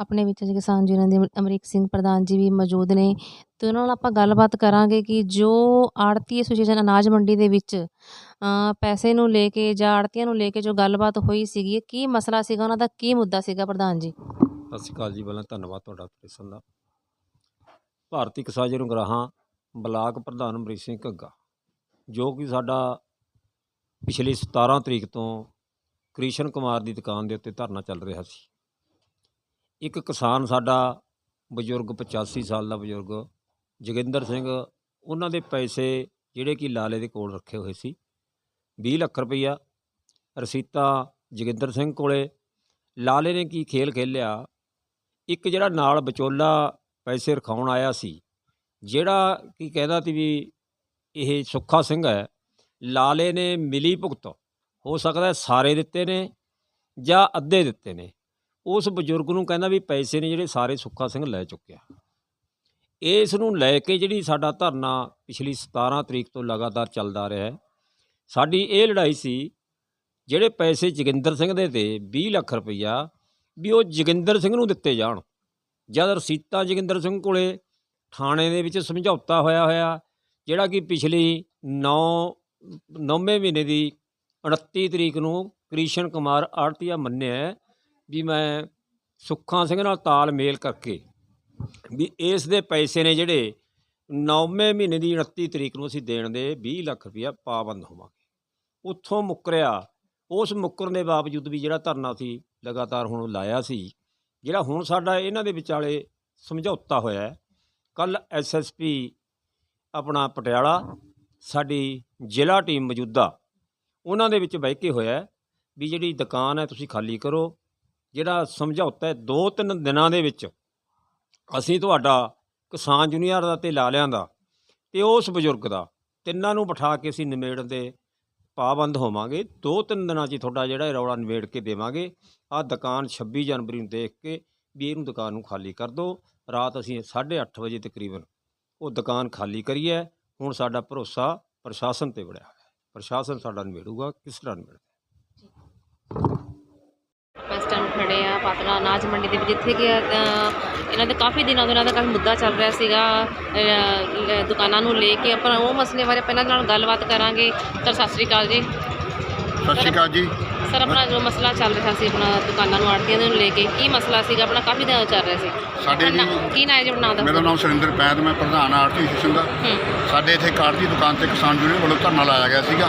ਆਪਣੇ ਵਿੱਚ ਕਿਸਾਨ ਯੂਨੀਅਨ ਦੇ ਅਮਰੀਕ ਸਿੰਘ ਪ੍ਰਧਾਨ ਜੀ ਵੀ ਮੌਜੂਦ ਨੇ, ਤੇ ਉਹਨਾਂ ਨਾਲ ਆਪਾਂ ਗੱਲਬਾਤ ਕਰਾਂਗੇ ਕਿ ਜੋ ਆੜਤੀ ਐਸੋਸੀਏਸ਼ਨ ਅਨਾਜ ਮੰਡੀ ਦੇ ਵਿੱਚ ਪੈਸੇ ਨੂੰ ਲੈ ਕੇ ਜਾਂ ਆੜਤੀਆਂ ਨੂੰ ਲੈ ਕੇ ਜੋ ਗੱਲਬਾਤ ਹੋਈ ਸੀਗੀ ਕੀ ਮਸਲਾ ਸੀਗਾ, ਉਹਨਾਂ ਦਾ ਕੀ ਮੁੱਦਾ ਸੀਗਾ ਪ੍ਰਧਾਨ ਜੀ? ਸਤਿ ਸ਼੍ਰੀ ਅਕਾਲ ਜੀ, ਪਹਿਲਾਂ ਧੰਨਵਾਦ ਤੁਹਾਡਾ ਪ੍ਰੇਸ਼ਨ ਦਾ। ਭਾਰਤੀ ਕਿਸਾਨ ਯੂਨੀਅਨ ਗਰਾਹਾਂ, ਬਲਾਕ ਪ੍ਰਧਾਨ ਅਮਰੀਕ ਸਿੰਘ ਘੱਗਾ, ਜੋ ਕਿ ਸਾਡਾ ਪਿਛਲੀ 17 ਤਰੀਕ ਤੋਂ ਕ੍ਰਿਸ਼ਨ ਕੁਮਾਰ ਦੀ ਦੁਕਾਨ ਦੇ ਉੱਤੇ ਧਰਨਾ ਚੱਲ ਰਿਹਾ ਸੀ। ਇੱਕ ਕਿਸਾਨ ਸਾਡਾ ਬਜ਼ੁਰਗ 85 ਸਾਲ ਦਾ ਬਜ਼ੁਰਗ ਜੋਗਿੰਦਰ ਸਿੰਘ, ਉਹਨਾਂ ਦੇ ਪੈਸੇ ਜਿਹੜੇ ਕਿ ਲਾਲੇ ਦੇ ਕੋਲ ਰੱਖੇ ਹੋਏ ਸੀ 20 ਲੱਖ ਰੁਪਈਆ ਰਸੀਤਾ ਜੋਗਿੰਦਰ ਸਿੰਘ ਕੋਲੇ। ਲਾਲੇ ਨੇ ਕੀ ਖੇਲ ਖੇਲਿਆ? ਇੱਕ ਜਿਹੜਾ ਨਾਲ ਵਿਚੋਲਾ ਪੈਸੇ ਰਖਾਉਣ ਆਇਆ ਸੀ, ਜਿਹੜਾ ਕੀ ਕਹਿੰਦਾ ਸੀ ਵੀ ਇਹ ਸੁੱਖਾ ਸਿੰਘ ਹੈ, ਲਾਲੇ ਨੇ ਮਿਲੀ ਭੁਗਤ, ਹੋ ਸਕਦਾ ਸਾਰੇ ਦਿੱਤੇ ਨੇ ਜਾਂ ਅੱਧੇ ਦਿੱਤੇ ਨੇ। ਉਸ ਬਜ਼ੁਰਗ ਨੂੰ ਕਹਿੰਦਾ ਵੀ ਪੈਸੇ ਨੇ ਜਿਹੜੇ ਸਾਰੇ ਸੁੱਖਾ ਸਿੰਘ ਲੈ ਚੁੱਕਿਆ ਇਸ ਨੂੰ ਲੈ ਕੇ ਜਿਹੜੀ ਸਾਡਾ ਧਰਨਾ ਪਿਛਲੀ 17 ਤਰੀਕ ਤੋਂ ਲਗਾਤਾਰ ਚੱਲਦਾ ਰਿਹਾ ਹੈ, ਸਾਡੀ ਇਹ ਲੜਾਈ ਸੀ ਜਿਹੜੇ ਪੈਸੇ ਜੋਗਿੰਦਰ ਸਿੰਘ ਦੇ ਤੇ 20 ਲੱਖ ਰੁਪਈਆ ਵੀ ਉਹ ਜੋਗਿੰਦਰ ਸਿੰਘ ਨੂੰ ਦਿੱਤੇ ਜਾਣ। ਜਦ ਰਸੀਤਾ ਜੋਗਿੰਦਰ ਸਿੰਘ ਕੋਲੇ ਥਾਣੇ ਦੇ ਵਿੱਚ ਸਮਝੌਤਾ ਹੋਇਆ ਹੋਇਆ, ਜਿਹੜਾ ਕਿ ਪਿਛਲੀ 9 ਨੌਵੇਂ ਮਹੀਨੇ ਦੀ 29 ਤਰੀਕ ਨੂੰ ਕ੍ਰਿਸ਼ਨ ਕੁਮਾਰ ਆੜਤੀਆ ਮੰਨਿਆ ਵੀ ਮੈਂ ਸੁੱਖਾ ਸਿੰਘ ਨਾਲ ਤਾਲਮੇਲ ਕਰਕੇ ਵੀ ਇਸ ਦੇ ਪੈਸੇ ਨੇ ਜਿਹੜੇ ਨੌਵੇਂ ਮਹੀਨੇ ਦੀ 29 ਤਰੀਕ ਨੂੰ ਅਸੀਂ ਦੇਣ ਦੇ 20 ਲੱਖ ਰੁਪਇਆ ਪਾਬੰਦ ਹੋਵਾਂਗੇ। ਉੱਥੋਂ ਮੁੱਕਰਿਆ, ਉਸ ਮੁੱਕਰਨ ਦੇ ਬਾਵਜੂਦ ਵੀ ਜਿਹੜਾ ਧਰਨਾ ਸੀ ਲਗਾਤਾਰ ਹੁਣ ਲਾਇਆ ਸੀ, ਜਿਹੜਾ ਹੁਣ ਸਾਡਾ ਇਹਨਾਂ ਦੇ ਵਿਚਾਲੇ ਸਮਝੌਤਾ ਹੋਇਆ ਹੈ ਕੱਲ ਐਸਐਸਪੀ ਆਪਣਾ ਪਟਿਆਲਾ, ਸਾਡੀ ਜ਼ਿਲ੍ਹਾ ਟੀਮ ਮੌਜੂਦਾ, ਉਹਨਾਂ ਦੇ ਵਿੱਚ ਬਹਿ ਕੇ ਹੋਇਆ ਵੀ ਜਿਹੜੀ ਦੁਕਾਨ ਹੈ ਤੁਸੀਂ ਖਾਲੀ ਕਰੋ ਜਿਹੜਾ ਸਮਝੌਤਾ ਹੈ, ਦੋ ਤਿੰਨ ਦਿਨਾਂ ਦੇ ਵਿੱਚ ਅਸੀਂ ਤੁਹਾਡਾ ਕਿਸਾਨ ਜੂਨੀਅਰ ਦਾ ਤੇ ਲਾਲਿਆਂ ਦਾ ਤੇ ਉਸ ਬਜ਼ੁਰਗ ਦਾ, ਤਿੰਨਾਂ ਨੂੰ ਬਿਠਾ ਕੇ ਅਸੀਂ ਨਿਮੇੜਨ ਦੇ ਪਾਬੰਦ ਹੋਵਾਂਗੇ। ਦੋ ਤਿੰਨ ਦਿਨਾਂ 'ਚ ਤੁਹਾਡਾ ਜਿਹੜਾ ਇਹ ਰੌਲਾ ਨਿਬੇੜ ਕੇ ਦੇਵਾਂਗੇ। ਆਹ ਦੁਕਾਨ 26 ਜਨਵਰੀ ਨੂੰ ਦੇਖ ਕੇ ਵੀ ਇਹਨੂੰ ਦੁਕਾਨ ਨੂੰ ਖਾਲੀ ਕਰ ਦਿਓ। ਰਾਤ ਅਸੀਂ 8:30 ਵਜੇ ਤਕਰੀਬਨ ਉਹ ਦੁਕਾਨ ਖਾਲੀ ਕਰੀ ਹੈ ਹੁਣ ਸਾਡਾ ਭਰੋਸਾ ਪ੍ਰਸ਼ਾਸਨ ਤੇ ਬੜਿਆ ਹੋਇਆ ਹੈ। ਪ੍ਰਸ਼ਾਸਨ ਸਾਡਾ ਨਿਬੇੜੂਗਾ, ਕਿਸ ਤਰ੍ਹਾਂ ਨਿਬੇੜਦਾ ਇਸ ਟਾਈਮ ਖੜੇ ਆ ਪਾਤਲਾ ਅਨਾਜ ਮੰਡੀ ਦੇ ਵਿੱਚ ਜਿੱਥੇ ਕਿ ਇਹਨਾਂ ਦੇ ਕਾਫੀ ਦਿਨਾਂ ਤੋਂ ਇਹਨਾਂ ਦਾ ਕਾਫੀ ਮੁੱਦਾ ਚੱਲ ਰਿਹਾ ਸੀਗਾ ਦੁਕਾਨਾਂ ਨੂੰ ਲੈ ਕੇ ਆਪਾਂ ਉਹ ਮਸਲੇ ਬਾਰੇ ਪਹਿਲਾਂ ਨਾਲ ਗੱਲਬਾਤ ਕਰਾਂਗੇ। ਸਰ ਸਤਿ ਸ੍ਰੀ ਅਕਾਲ ਜੀ। ਸਤਿ ਸ਼੍ਰੀ ਅਕਾਲ ਜੀ। ਸਰ ਆਪਣਾ ਜੋ ਮਸਲਾ ਚੱਲ ਰਿਹਾ ਸੀ ਆਪਣਾ ਦੁਕਾਨਾਂ ਨੂੰ ਆੜਤੀਆਂ ਨੂੰ ਲੈ ਕੇ ਕੀ ਮਸਲਾ ਸੀਗਾ? ਆਪਣਾ ਕਾਫੀ ਦਿਨਾਂ ਤੋਂ ਚੱਲ ਰਿਹਾ ਸੀ। ਸਾਡੇ ਜੀ ਕੀ ਨਾਂ ਹੈ ਜੀ ਆਪਣਾ ਮੇਰਾ ਨਾਮ ਸੁਰਿੰਦਰ ਪੈਦ ਮੈਂ ਪ੍ਰਧਾਨ ਆਰਤੀ ਐਸੋਸੀਏਸ਼ਨ ਦਾ। ਸਾਡੇ ਇੱਥੇ ਕਾਰ ਦੀ ਦੁਕਾਨ ਤੇ ਕਿਸਾਨ ਯੂਨੀਅਨ ਵੱਲੋਂ ਧਰਨਾ ਲਾਇਆ ਗਿਆ ਸੀਗਾ।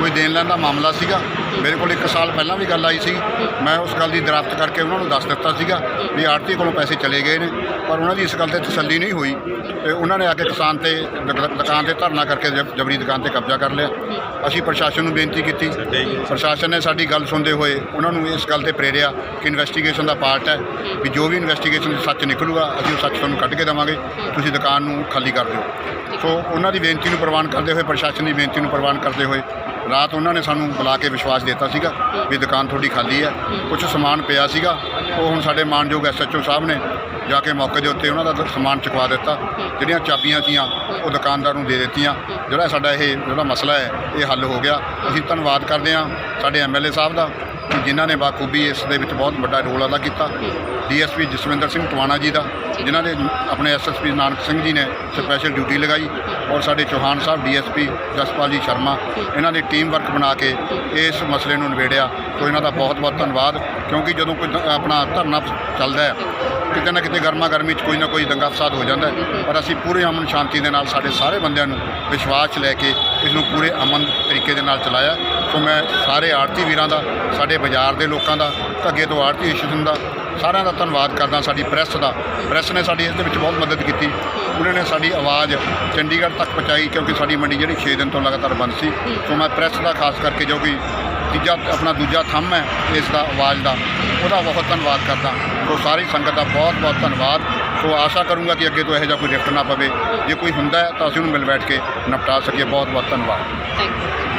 ਕੋਈ ਦੇਣ ਲੈਣ ਦਾ ਮਾਮਲਾ ਸੀਗਾ? ਮੇਰੇ ਕੋਲ 1 ਸਾਲ ਪਹਿਲਾਂ ਵੀ ਗੱਲ ਆਈ ਸੀ। ਮੈਂ ਉਸ ਗੱਲ ਦੀ ਦਰਾਫਤ ਕਰਕੇ ਉਹਨਾਂ ਨੂੰ ਦੱਸ ਦਿੱਤਾ ਸੀਗਾ ਵੀ ਆੜਤੀ ਕੋਲੋਂ ਪੈਸੇ ਚਲੇ ਗਏ ਨੇ, ਪਰ ਉਹਨਾਂ ਦੀ ਇਸ ਗੱਲ ਤੇ ਤਸੱਲੀ ਨਹੀਂ ਹੋਈ ਤੇ ਉਹਨਾਂ ਨੇ ਆ ਕੇ ਕਿਸਾਨ ਤੇ ਦੁਕਾਨ ਤੇ ਧਰਨਾ ਕਰਕੇ ਜਬ- ਜਬਰੀ ਦੁਕਾਨ ਤੇ ਕਬਜ਼ਾ ਕਰ ਲਿਆ। ਅਸੀਂ ਪ੍ਰਸ਼ਾਸਨ ਨੂੰ ਬੇਨਤੀ ਕੀਤੀ। ਪ੍ਰਸ਼ਾਸਨ ਨੇ ਸਾਡੀ ਗੱਲ ਸੁਣਦੇ ਹੋਏ ਉਹਨਾਂ ਨੂੰ ਇਸ ਗੱਲ ਤੇ ਪ੍ਰੇਰਿਆ ਕਿ ਇਨਵੈਸਟੀਗੇਸ਼ਨ ਦਾ ਪਾਰਟ ਹੈ, ਵੀ ਜੋ ਵੀ ਇਨਵੈਸਟੀਗੇਸ਼ਨ ਸੱਚ ਨਿਕਲੂਗਾ, ਅਸੀਂ ਉਹ ਸੱਚ ਤੁਹਾਨੂੰ ਕੱਢ ਕੇ ਦੇਵਾਂਗੇ। ਤੁਸੀਂ ਦੁਕਾਨ ਨੂੰ ਖਾਲੀ ਕਰ ਦਿਓ। ਸੋ ਉਹਨਾਂ ਦੀ ਬੇਨਤੀ ਨੂੰ ਪ੍ਰਵਾਨ ਕਰਦੇ ਹੋਏ, ਪ੍ਰਸ਼ਾਸਨ ਦੀ ਬੇਨਤੀ ਨੂੰ ਪ੍ਰਵਾਨ ਕਰਦੇ ਹੋਏ ਰਾਤ ਉਹਨਾਂ ਨੇ ਸਾਨੂੰ ਬੁਲਾ ਕੇ ਵਿਸ਼ਵਾਸ ਦਿੱਤਾ ਸੀਗਾ ਵੀ ਦੁਕਾਨ ਤੁਹਾਡੀ ਖਾਲੀ ਹੈ। ਕੁਝ ਸਮਾਨ ਪਿਆ ਸੀਗਾ। ਉਹ ਹੁਣ ਸਾਡੇ ਮਾਨਯੋਗ ਐਸਐਚਓ ਸਾਹਿਬ ਨੇ ਜਾ ਕੇ ਮੌਕੇ ਦੇ ਉੱਤੇ ਉਹਨਾਂ ਦਾ ਸਮਾਨ ਚੁਕਵਾ ਦਿੱਤਾ। ਜਿਹੜੀਆਂ ਚਾਬੀਆਂ ਸੀਆਂ, ਉਹ ਦੁਕਾਨਦਾਰ ਨੂੰ ਦੇ ਦਿੱਤੀਆਂ। ਜਿਹੜਾ ਸਾਡਾ ਇਹ ਜਿਹੜਾ ਮਸਲਾ ਹੈ, ਇਹ ਹੱਲ ਹੋ ਗਿਆ। ਅਸੀਂ ਧੰਨਵਾਦ ਕਰਦੇ ਹਾਂ ਸਾਡੇ ਐਮਐਲਏ ਸਾਹਿਬ ਦਾ। ਜਿਨ੍ਹਾਂ ਨੇ ਬਾਖੂਬੀ ਇਸ ਦੇ ਵਿੱਚ ਬਹੁਤ ਵੱਡਾ ਰੋਲ ਅਦਾ ਕੀਤਾ। ਡੀਐਸਪੀ ਜਸਵਿੰਦਰ ਸਿੰਘ ਟਵਾਣਾ ਜੀ ਦਾ ਜਿਨ੍ਹਾਂ ਨੇ ਆਪਣੇ ਐਸਐਸਪੀ ਨਾਨਕ ਸਿੰਘ ਜੀ ਨੇ ਸਪੈਸ਼ਲ ਡਿਊਟੀ ਲਗਾਈ ਔਰ ਸਾਡੇ ਚੌਹਾਨ ਸਾਹਿਬ ਡੀਐਸਪੀ ਜਸਪਾਲ ਜੀ ਸ਼ਰਮਾ ਇਹਨਾਂ ਨੇ ਟੀਮ ਵਰਕ ਬਣਾ ਕੇ ਇਸ ਮਸਲੇ ਨੂੰ ਨਿਬੇੜਿਆ। ਸੋ ਇਹਨਾਂ ਦਾ ਬਹੁਤ ਬਹੁਤ ਧੰਨਵਾਦ ਕਿਉਂਕਿ ਜਦੋਂ ਕੋਈ ਆਪਣਾ ਧਰਨਾ ਚੱਲਦਾ ਹੈ ਕਿਤੇ ਨਾ ਕਿਤੇ ਗਰਮਾ ਗਰਮੀ 'ਚ ਕੋਈ ਨਾ ਕੋਈ ਦੰਗਾ ਫਸਾਦ ਹੋ ਜਾਂਦਾ ਪਰ ਅਸੀਂ ਪੂਰੇ ਅਮਨ ਸ਼ਾਂਤੀ ਦੇ ਨਾਲ ਸਾਡੇ ਸਾਰੇ ਬੰਦਿਆਂ ਨੂੰ ਵਿਸ਼ਵਾਸ ਲੈ ਕੇ ਇਸ ਨੂੰ ਪੂਰੇ ਅਮਨ ਤਰੀਕੇ ਦੇ ਨਾਲ ਚਲਾਇਆ। ਸੋ ਮੈਂ ਸਾਰੇ ਆੜਤੀ ਵੀਰਾਂ ਦਾ ਸਾਡੇ ਬਾਜ਼ਾਰ ਦੇ ਲੋਕਾਂ ਦਾ ਧੱਗੇ ਤੋਂ ਆੜਤੀ ਐਸੋਸੀਏਸ਼ਨ ਦਾ ਸਾਰਿਆਂ ਦਾ ਧੰਨਵਾਦ ਕਰਦਾ ਸਾਡੀ ਪ੍ਰੈਸ ਦਾ। ਪ੍ਰੈਸ ਨੇ ਸਾਡੀ ਇਸ ਦੇ ਵਿੱਚ ਬਹੁਤ ਮਦਦ ਕੀਤੀ। ਉਹਨਾਂ ਨੇ ਸਾਡੀ ਆਵਾਜ਼ ਚੰਡੀਗੜ੍ਹ ਤੱਕ ਪਹੁੰਚਾਈ ਕਿਉਂਕਿ ਸਾਡੀ ਮੰਡੀ ਜਿਹੜੀ 6 ਦਿਨ ਤੋਂ ਲਗਾਤਾਰ ਬੰਦ ਸੀ। ਸੋ ਮੈਂ ਪ੍ਰੈਸ ਦਾ ਖਾਸ ਕਰਕੇ ਜੋ ਕਿ ਤੀਜਾ ਆਪਣਾ ਦੂਜਾ ਥੰਮ ਹੈ ਇਸ ਦਾ ਆਵਾਜ਼ ਦਾ ਉਹਦਾ ਬਹੁਤ ਧੰਨਵਾਦ ਕਰਦਾ। ਸੋ ਸਾਰੀ ਸੰਗਤ ਦਾ ਬਹੁਤ ਬਹੁਤ ਧੰਨਵਾਦ। ਸੋ ਆਸ਼ਾ ਕਰੂੰਗਾ ਕਿ ਅੱਗੇ ਤੋਂ ਇਹੋ ਜਿਹਾ ਕੋਈ ਰਿਫਟ ਨਾ ਪਵੇ। ਜੇ ਕੋਈ ਹੁੰਦਾ ਤਾਂ ਅਸੀਂ ਉਹਨੂੰ ਮਿਲ ਬੈਠ ਕੇ ਨਿਪਟਾ ਸਕੀਏ। ਬਹੁਤ ਬਹੁਤ ਧੰਨਵਾਦ। ਥੈਂਕ ਯੂ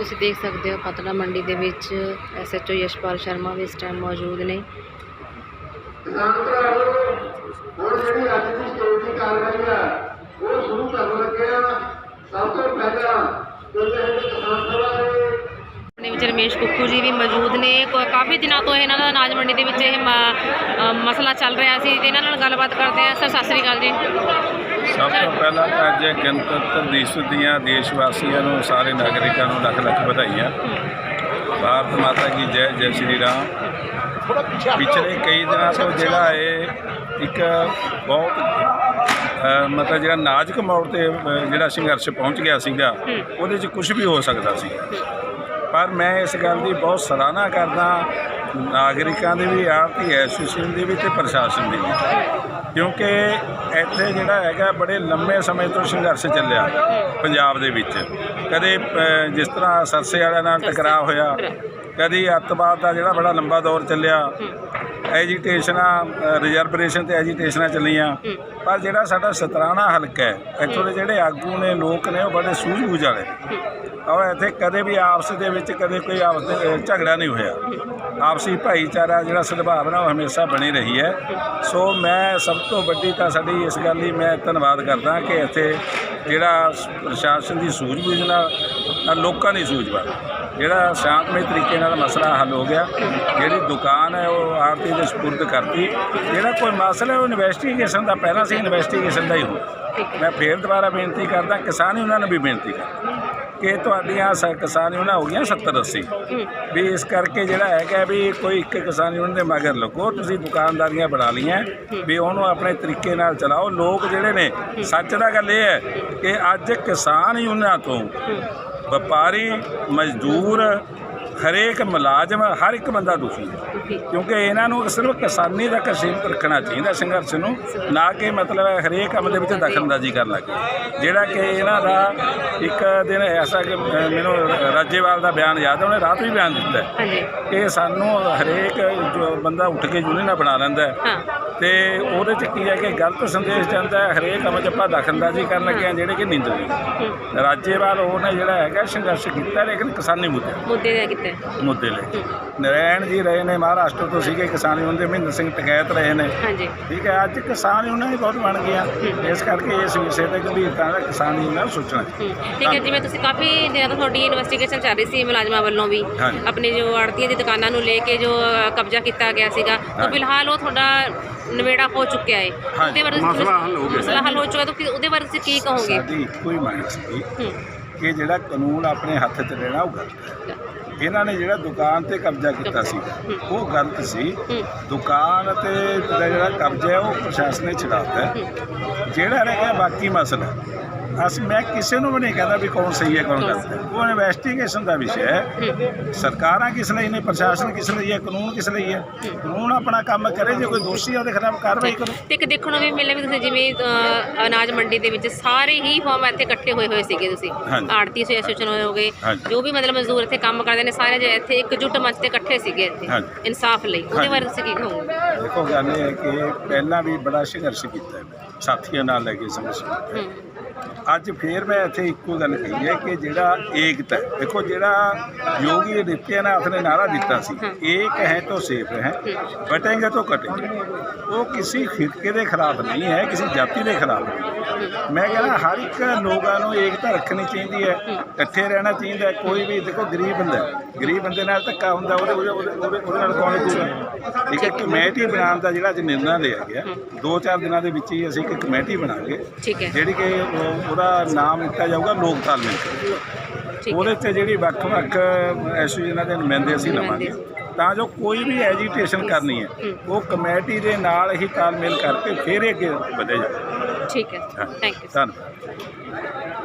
ਤੁਸੀਂ ਦੇਖ ਸਕਦੇ ਹੋ ਪਤਲਾ ਮੰਡੀ ਦੇ ਵਿੱਚ ਐਸਐਚਓ ਯਸ਼ਪਾਲ ਸ਼ਰਮਾ ਵੀ ਇਸ ਟਾਈਮ ਮੌਜੂਦ ਨੇ। ਕਿਸਾਨ ਭਰਾਵੋ ਹੁਣ ਜਿਹੜੀ ਅੱਜ ਦੀ ਸਟੇਜ ਦੀ ਕਾਰਵਾਈ ਆ ਉਹ ਸ਼ੁਰੂ ਕਰਨ ਲੱਗੇ ਆ। ਸਭ ਤੋਂ ਪਹਿਲਾਂ ਜਿਹੜੇ ਸਾਡੇ ਕਿਸਾਨ ਸਭਾ ਦੇ ਆਪਣੇ ਸਰਪੰਚ ਰਮੇਸ਼ ਕੁੱਕੂ ਜੀ ਵੀ ਮੌਜੂਦ ਨੇ। ਕ- ਕਾਫੀ ਦਿਨਾਂ ਤੋਂ ਇਹਨਾਂ ਦਾ ਅਨਾਜ ਮੰਡੀ ਦੇ ਵਿੱਚ ਇਹ ਮਸਲਾ ਚੱਲ ਰਿਹਾ ਸੀ ਤੇ ਇਹਨਾਂ ਨਾਲ ਗੱਲਬਾਤ ਕਰਦੇ ਆ। ਸਰ ਸਤਿ ਸ੍ਰੀ ਅਕਾਲ ਜੀ। ਸਭ ਤੋਂ ਪਹਿਲਾਂ ਤਾਂ ਅੱਜ ਗਣਤੰਤਰ ਦਿਵਸ ਦੀਆਂ ਦੇਸ਼ ਵਾਸੀਆਂ ਨੂੰ ਸਾਰੇ ਨਾਗਰਿਕਾਂ ਨੂੰ ਲੱਖ ਲੱਖ ਵਧਾਈਆਂ। ਭਾਰਤ ਮਾਤਾ ਕੀ ਜੈ ਜੈ ਸ਼੍ਰੀ ਰਾਮ। ਪਿਛਲੇ ਕਈ ਦਿਨਾਂ ਤੋਂ ਜਿਹੜਾ ਇਹ ਇੱਕ ਬਹੁਤ ਮਤਲਬ ਜਿਹੜਾ ਨਾਜ਼ੁਕ ਮੋੜ ਤੇ ਜਿਹੜਾ ਸੰਘਰਸ਼ ਪਹੁੰਚ ਗਿਆ ਸੀਗਾ, ਉਹਦੇ 'ਚ ਕੁਝ ਵੀ ਹੋ ਸਕਦਾ ਸੀ। ਪਰ ਮੈਂ ਇਸ ਗੱਲ ਦੀ ਬਹੁਤ ਸਰਾਹਨਾ ਕਰਦਾ ਨਾਗਰਿਕਾਂ ਦੀ ਵੀ ਆਰਤੀ ਐਸੋਸੀਏਸ਼ਨ ਦੀ ਵੀ ਤੇ ਪ੍ਰਸ਼ਾਸਨ ਦੀ ਵੀ। ਕਿਉਂਕਿ ਇੱਥੇ ਜਿਹੜਾ ਹੈਗਾ ਬੜੇ ਲੰਮੇ ਸਮੇਂ ਤੋਂ ਸੰਘਰਸ਼ ਚੱਲਿਆ ਪੰਜਾਬ ਦੇ ਵਿੱਚ। ਕਦੇ ਜਿਸ ਤਰ੍ਹਾਂ ਸਰਸੇ ਵਾਲਿਆਂ ਨਾਲ ਟਕਰਾਅ ਹੋਇਆ ਕਦੀ ਅੱਤਵਾਦ ਦਾ ਜਿਹੜਾ ਬੜਾ ਲੰਬਾ ਦੌਰ ਚੱਲਿਆ। ਐਜੀਟੇਸ਼ਨਾਂ ਰਿਜ਼ਰਵੇਸ਼ਨ ਤੇ ਐਜੀਟੇਸ਼ਨਾਂ ਚੱਲੀਆਂ। ਪਰ ਜਿਹੜਾ ਸਾਡਾ ਸਤਰਾਣਾ ਹਲਕਾ ਹੈ ਇੱਥੋਂ ਦੇ ਜਿਹੜੇ ਆਗੂ ਨੇ ਲੋਕ ਨੇ ਉਹ ਬੜੇ ਸੂਝ-ਬੂਝ ਵਾਲੇ ਔਰ ਇੱਥੇ ਕਦੇ ਵੀ ਆਪਸ ਦੇ ਵਿੱਚ ਕਦੇ ਕੋਈ ਆਪਸ ਦੇ ਝਗੜਾ ਨਹੀਂ ਹੋਇਆ। ਆਪਸੀ ਭਾਈਚਾਰਾ ਜਿਹੜਾ ਸਦਭਾਵਨਾ ਉਹ ਹਮੇਸ਼ਾ ਬਣੀ ਰਹੀ ਹੈ। ਸੋ ਮੈਂ ਸਭ ਤੋਂ ਵੱਡੀ ਤਾਂ ਸਾਡੀ ਇਸ ਗੱਲ ਲਈ ਮੈਂ ਧੰਨਵਾਦ ਕਰਦਾ ਕਿ ਇੱਥੇ ਜਿਹੜਾ ਪ੍ਰਸ਼ਾਸਨ ਦੀ ਸੂਝ-ਬੂਝ ਨਾਲ ਲੋਕਾਂ ਦੀ ਸੂਝ-ਬੂਝ ਜਿਹੜਾ ਸ਼ਾਂਤਮਈ ਤਰੀਕੇ ਨਾਲ ਮਸਲਾ ਹੱਲ ਹੋ ਗਿਆ। ਜਿਹੜੀ ਦੁਕਾਨ ਹੈ ਉਹ ਆਰਤੀ ਦੇ ਸਪੁਰਦ ਕਰਤੀ। ਜਿਹੜਾ ਕੋਈ ਮਸਲਾ ਹੈ ਉਹ ਇਨਵੈਸਟੀਗੇਸ਼ਨ ਦਾ, ਪਹਿਲਾਂ ਸੀ ਇਨਵੈਸਟੀਗੇਸ਼ਨ ਦਾ ਹੀ ਹੋ ਮੈਂ ਫੇਰ ਦੁਬਾਰਾ ਬੇਨਤੀ ਕਰਦਾ, ਕਿਸਾਨ ਹੀ ਉਹਨਾਂ ਨੂੰ ਵੀ ਬੇਨਤੀ ਕਰਦਾ। ਕਿ ਤੁਹਾਡੀਆਂ ਸ- ਕਿਸਾਨ ਯੂਨੀਅਨਾਂ ਹੋ ਗਈਆਂ 70 80 ਵੀ ਇਸ ਕਰਕੇ ਜਿਹੜਾ ਹੈਗਾ ਵੀ ਕੋਈ ਇੱਕ ਕਿਸਾਨ ਯੂਨੀਅਨ ਦੇ ਮਗਰ ਲੱਗੋ ਤੁਸੀਂ ਦੁਕਾਨਦਾਰੀਆਂ ਬਣਾ ਲਈਆਂ ਵੀ ਉਹਨੂੰ ਆਪਣੇ ਤਰੀਕੇ ਨਾਲ ਚਲਾਓ। ਲੋਕ ਜਿਹੜੇ ਨੇ ਸੱਚ ਦਾ ਗੱਲ ਇਹ ਹੈ ਕਿ ਅੱਜ ਕਿਸਾਨ ਯੂਨੀਅਨਾਂ ਤੋਂ ਵਪਾਰੀ ਮਜ਼ਦੂਰ ਹਰੇਕ ਮੁਲਾਜ਼ਮ ਹਰ ਇੱਕ ਬੰਦਾ ਦੁਖੀ ਹੈ। ਕਿਉਂਕਿ ਇਹਨਾਂ ਨੂੰ ਸਿਰਫ ਕਿਸਾਨੀ ਦਾ ਸੀਮਤ ਰੱਖਣਾ ਚਾਹੀਦਾ ਸੰਘਰਸ਼ ਨੂੰ ਨਾ ਕਿ ਮਤਲਬ ਹਰੇਕ ਕੰਮ ਦੇ ਵਿੱਚ ਦਖਲਅੰਦਾਜ਼ੀ ਕਰਨ ਲੱਗੇ ਜਿਹੜਾ ਕਿ ਇਹਨਾਂ ਦਾ ਇੱਕ ਦਿਨ ਐਸਾ ਕਿ ਮੈਨੂੰ ਰਾਜੇਵਾਲ ਦਾ ਬਿਆਨ ਯਾਦ ਹੈ ਉਹਨੇ ਰਾਤ ਵੀ ਬਿਆਨ ਦਿੱਤਾ ਕਿ ਸਾਨੂੰ ਹਰੇਕ ਜੋ ਬੰਦਾ ਉੱਠ ਕੇ ਯੂਨੀਅਨਾਂ ਬਣਾ ਲੈਂਦਾ ਹੈ। ਤੇ ਉਹਦੇ ਚ ਕੀ ਹੈ ਕਿ ਗਲਤ ਸੰਦੇਸ਼ ਜਾਂਦਾ ਹੈ ਹਰੇਕ ਕੰਮ 'ਚ ਆਪਾਂ ਦਖਲਅੰਦਾਜ਼ੀ ਕਰਨ ਲੱਗੇ ਹਾਂ ਜਿਹੜੇ ਕਿ ਨਿੰਦਣਯੋਗ ਰਾਜੇਵਾਲ ਉਹਨੇ ਜਿਹੜਾ ਹੈਗਾ ਸੰਘਰਸ਼ ਕੀਤਾ ਲੇਕਿਨ ਕਿਸਾਨੀ ਮੁੱਦੇ। ਮੁੱਦੇ ਦਾ ਕੀਤਾ। ਮੁੱਦੇ ਲਈ ਨਰੈਣ ਜੀ ਰਹੇ ਨੇ ਮਹਾਰਾਸ਼ਟਰ ਤੋਂ ਸੀਗੇ ਕਿਸਾਨ ਯੂਨੀਅਨ ਦੇ ਮਹਿੰਦਰ ਸਿੰਘ ਟਕੈਤ ਰਹੇ ਨੇ। ਹਾਂਜੀ। ਠੀਕ ਹੈ ਅੱਜ ਕਿਸਾਨ ਯੂਨੀਅਨ ਵੀ ਬਹੁਤ ਬਣ ਗਿਆ ਇਸ ਕਰਕੇ ਇਸ ਵਿਸ਼ੇ ਤੇ ਗੰਭੀਰਤਾ ਨਾਲ ਕਿਸਾਨ ਯੂਨੀਅਨ ਸੋਚਣਾ ਠੀਕ ਹੈ ਜਿਵੇਂ ਤੁਸੀਂ ਕਾਫੀ ਦਿਨਾਂ ਤੋਂ ਤੁਹਾਡੀ ਇਨਵੈਸਟੀਗੇਸ਼ਨ ਚੱਲ ਰਹੀ ਸੀ ਮੁਲਾਜ਼ਮਾਂ ਵੱਲੋਂ ਵੀ। ਆਪਣੇ ਜੋ ਆੜਤੀਆਂ ਦੀ ਦੁਕਾਨਾਂ ਨੂੰ ਲੈ ਕੇ ਜੋ ਕਬਜ਼ਾ ਕੀਤਾ ਗਿਆ ਸੀਗਾ। ਤਾਂ। ਫਿਲਹਾਲ ਉਹ ਤੁਹਾਡਾ ਨਵੇੜਾ ਹੋ ਚੁੱਕਿਆ ਹੈ। ਉਹਦੇ ਬਾਰੇ ਤੁਸੀਂ- ਮਸਲਾ ਹੱਲ ਹੋ ਗਿਆ। ਮਸਲਾ ਹੱਲ ਹੋ ਚੁੱਕਾ ਤਾਂ ਉਹਦੇ ਬਾਰੇ ਤੁਸੀਂ ਕੀ ਕਹੋਗੇ? ਸਾਡੀ ਹੀ ਮੰਗ ਸੀ ਕਿ ਜਿਹੜਾ ਕਾਨੂੰਨ ਆਪਣੇ ਹੱਥ 'ਚ ਲੈਣਾ ਉਹ ਗਲਤ ਹੈ। ਇਹਨਾਂ ਨੇ ਜਿਹੜਾ ਦੁਕਾਨ ਤੇ ਕਬਜ਼ਾ ਕੀਤਾ ਸੀ, ਉਹ ਗਲਤ ਸੀ। ਦੁਕਾਨ ਤੇ ਦਾ ਜਿਹੜਾ ਕਬਜ਼ਾ ਹੈ, ਉਹ ਪ੍ਰਸ਼ਾਸਨ ਨੇ ਛਡਾਤਾ ਹੈ। ਜਿਹੜਾ ਰਹਿ ਗਿਆ ਬਾਕੀ ਮਸਲਾ। ਅਸੀਂ ਮੈਂ ਕਿਸੇ ਨੂੰ ਵੀ ਨਹੀਂ ਕਹਿੰਦਾ ਵੀ ਕੌਣ ਸਹੀ ਹੈ ਕੌਣ ਗਲਤ ਹੈ। ਉਹ ਇਨਵੈਸਟੀਗੇਸ਼ਨ ਦਾ ਵਿਸ਼ਾ ਹੈ। ਸਰਕਾਰਾਂ ਕਿਸ ਲਈ ਨੇ ਪ੍ਰਸ਼ਾਸਨ ਕਿਸ ਲਈ ਹੈ ਕਾਨੂੰਨ ਕਿਸ ਲਈ ਹੈ? ਕਾਨੂੰਨ ਆਪਣਾ ਕੰਮ ਕਰੇ ਜੇ ਕੋਈ ਦੋਸ਼ੀ ਹੈ ਉਹਦੇ ਖਿਲਾਫ ਕਾਰਵਾਈ ਕਰੋ। ਤੇ ਇੱਕ ਦੇਖਣ ਨੂੰ ਵੀ ਮਿਲਿਆ ਵੀ ਤੁਸੀਂ ਜਿਵੇਂ ਅਨਾਜ ਮੰਡੀ ਦੇ ਵਿੱਚ ਸਾਰੇ ਹੀ ਫਾਰਮ ਇੱਥੇ ਇਕੱਠੇ ਹੋਏ ਹੋਏ ਸੀਗੇ ਤੁਸੀਂ। ਆੜਤੀ ਐਸੋਸੀਏਸ਼ਨ ਹੋ ਗਏ ਹਾਂਜੀ। ਜੋ ਵੀ ਮਤਲਬ ਮਜ਼ਦੂਰ ਇੱਥੇ ਕੰਮ ਕਰਦੇ ਨੇ ਸਾਰੇ ਜੇ ਇੱਥੇ ਇਕਜੁੱਟ ਮੰਚ ਤੇ ਇਕੱਠੇ ਸੀਗੇ ਇੱਥੇ। ਇਨਸਾਫ ਲਈ। ਉਹਦੇ। ਬਾਰੇ ਤੁਸੀਂ ਕੀ ਕਹੋਗੇ? ਦੇਖੋ ਗੱਲ ਇਹ ਹੈ ਕਿ ਪਹਿਲਾਂ ਵੀ ਬੜਾ ਸੰਘਰਸ਼ ਕੀਤਾ ਹੈ। ਸਾਥੀਆਂ ਨਾਲ ਲੈ ਕੇ ਸੰਘਰਸ਼। ਕੀਤਾ ਅੱਜ ਫੇਰ ਮੈਂ ਇੱਥੇ ਇੱਕੋ ਗੱਲ ਕਹੀ ਹੈ ਕਿ ਜਿਹੜਾ ਏਕਤਾ ਹੈ, ਦੇਖੋ ਜਿਹੜਾ ਯੋਗੀ ਆਦਿੱਤਿਆਨਾਥ ਨੇ ਨਾਰਾ ਦਿੱਤਾ ਸੀ ਏਕ ਹੈ ਤਾਂ ਸੇਫ ਹੈ ਬਟेंगे ਤਾਂ ਕਟेंगे ਉਹ ਕਿਸੇ ਫਿਰਕੇ ਦੇ ਖਿਲਾਫ ਨਹੀਂ ਹੈ ਕਿਸੇ ਜਾਤੀ ਦੇ ਖਿਲਾਫ ਨਹੀਂ। ਮੈਂ ਕਹਿੰਦਾ ਹਰ ਇੱਕ ਲੋਕਾਂ ਨੂੰ ਏਕਤਾ ਰੱਖਣੀ ਚਾਹੀਦੀ ਹੈ ਇਕੱਠੇ ਰਹਿਣਾ ਚਾਹੀਦਾ ਹੈ। ਕੋਈ ਵੀ ਦੇਖੋ ਗਰੀਬ ਬੰਦਾ ਹੈ, ਗਰੀਬ ਬੰਦੇ ਨਾਲ ਧੱਕਾ ਹੁੰਦਾ ਉਹਦੇ ਉਹਦੇ ਉਹਦੇ ਉਹਦੇ- ਨਾਲ ਕੌਣ ਠੀਕ ਹੈ ਕਮੇਟੀ ਬਣਾਉਣ ਦਾ ਜਿਹੜਾ ਅੱਜ ਨਿਰਣਾ ਲਿਆ ਗਿਆ ਦੋ ਚਾਰ ਦਿਨਾਂ ਦੇ ਵਿੱਚ ਹੀ ਅਸੀਂ ਇੱਕ ਕਮੇਟੀ ਬਣਾਂਗੇ ਠੀਕ ਹੈ। ਜਿਹੜੀ ਕਿ ਉਹਦਾ ਨਾਮ ਦਿੱਤਾ ਜਾਊਗਾ ਲੋਕ ਤਾਲਮੇਲ ਉਹਦੇ 'ਚ ਜਿਹੜੀ ਵੱਖ-ਵੱਖ ਐਸੋਸੀਏਸ਼ਨਾਂ ਦੇ ਨੁਮਾਇੰਦੇ ਅਸੀਂ ਲਵਾਂਗੇ। ਤਾਂ ਜੋ ਕੋਈ ਵੀ ਐਜੀਟੇਸ਼ਨ ਕਰਨੀ ਹੈ ਉਹ ਕਮੇਟੀ ਦੇ ਨਾਲ ਹੀ ਤਾਲਮੇਲ ਕਰਕੇ ਫਿਰ ਅੱਗੇ ਵਧੇ ਜਾਵੇ ਠੀਕ ਹੈ। ਥੈਂਕ ਯੂ ਧੰਨਵਾਦ।